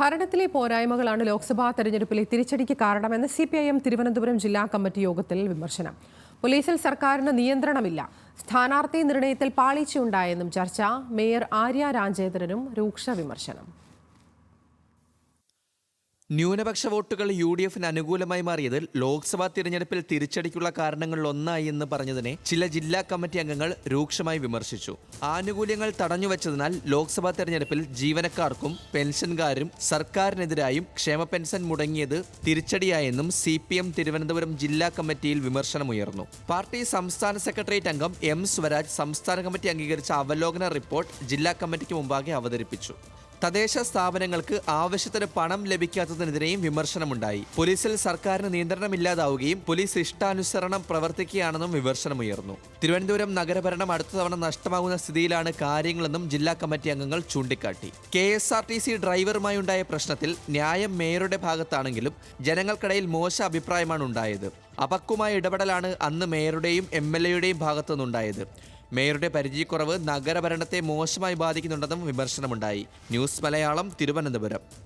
ഭരണത്തിലെ പോരായ്മകളാണ് ലോക്സഭാ തെരഞ്ഞെടുപ്പിലെ തിരിച്ചടിക്ക് കാരണമെന്ന് C P I M Thiruvananthapuram ജില്ലാ കമ്മിറ്റി യോഗത്തിൽ വിമർശനം. പോലീസിൽ സർക്കാരിന് നിയന്ത്രണമില്ല. സ്ഥാനാർത്ഥി നിർണയത്തിൽ പാളിച്ചുണ്ടായെന്നും ചർച്ച മേയർ ആര്യ രാജേന്ദ്രനും രൂക്ഷ വിമർശനം. ന്യൂനപക്ഷ വോട്ടുകൾ യു ഡി എഫിന് അനുകൂലമായി മാറിയത് ലോക്സഭാ തിരഞ്ഞെടുപ്പിൽ തിരിച്ചടിക്കുള്ള കാരണങ്ങളിൽ ഒന്നായി എന്ന് പറഞ്ഞതിനെ ചില ജില്ലാ കമ്മിറ്റി അംഗങ്ങൾ രൂക്ഷമായി വിമർശിച്ചു. ആനുകൂല്യങ്ങൾ തടഞ്ഞുവച്ചതിനാൽ ലോക്സഭാ തിരഞ്ഞെടുപ്പിൽ ജീവനക്കാർക്കും പെൻഷൻകാരും സർക്കാരിനെതിരായും ക്ഷേമ പെൻഷൻ മുടങ്ങിയത് തിരിച്ചടിയായെന്നും സി പി എം തിരുവനന്തപുരം ജില്ലാ കമ്മിറ്റിയിൽ വിമർശനമുയർന്നു. പാർട്ടി സംസ്ഥാന സെക്രട്ടേറിയറ്റ് അംഗം എം സ്വരാജ് സംസ്ഥാന കമ്മിറ്റി അംഗീകരിച്ച അവലോകന റിപ്പോർട്ട് ജില്ലാ കമ്മിറ്റിക്ക് മുമ്പാകെ അവതരിപ്പിച്ചു. തദ്ദേശ സ്ഥാപനങ്ങൾക്ക് ആവശ്യത്തിന് പണം ലഭിക്കാത്തതിനെതിരെയും വിമർശനമുണ്ടായി. പോലീസിൽ സർക്കാരിന് നിയന്ത്രണമില്ലാതാവുകയും പോലീസ് ഇഷ്ടാനുസരണം പ്രവർത്തിക്കുകയാണെന്നും വിമർശനമുയർന്നു തിരുവനന്തപുരം നഗരഭരണം അടുത്ത തവണ നഷ്ടമാകുന്ന സ്ഥിതിയിലാണ് കാര്യങ്ങളെന്നും ജില്ലാ കമ്മിറ്റി അംഗങ്ങൾ ചൂണ്ടിക്കാട്ടി. K S R T C ഡ്രൈവറുമായുണ്ടായ പ്രശ്നത്തിൽ ന്യായം മേയറുടെ ഭാഗത്താണെങ്കിലും ജനങ്ങൾക്കിടയിൽ മോശ അഭിപ്രായമാണ് ഉണ്ടായത്. അപക്വമായ ഇടപെടലാണ് അന്ന് മേയറുടെയും എം എൽ എയുടെയും ഭാഗത്തുനിന്നുണ്ടായത്. മേയറുടെ പരിചയക്കുറവ് നഗരഭരണത്തെ മോശമായി ബാധിക്കുന്നുണ്ടെന്നും വിമർശനമുണ്ടായി. ന്യൂസ് മലയാളം തിരുവനന്തപുരം.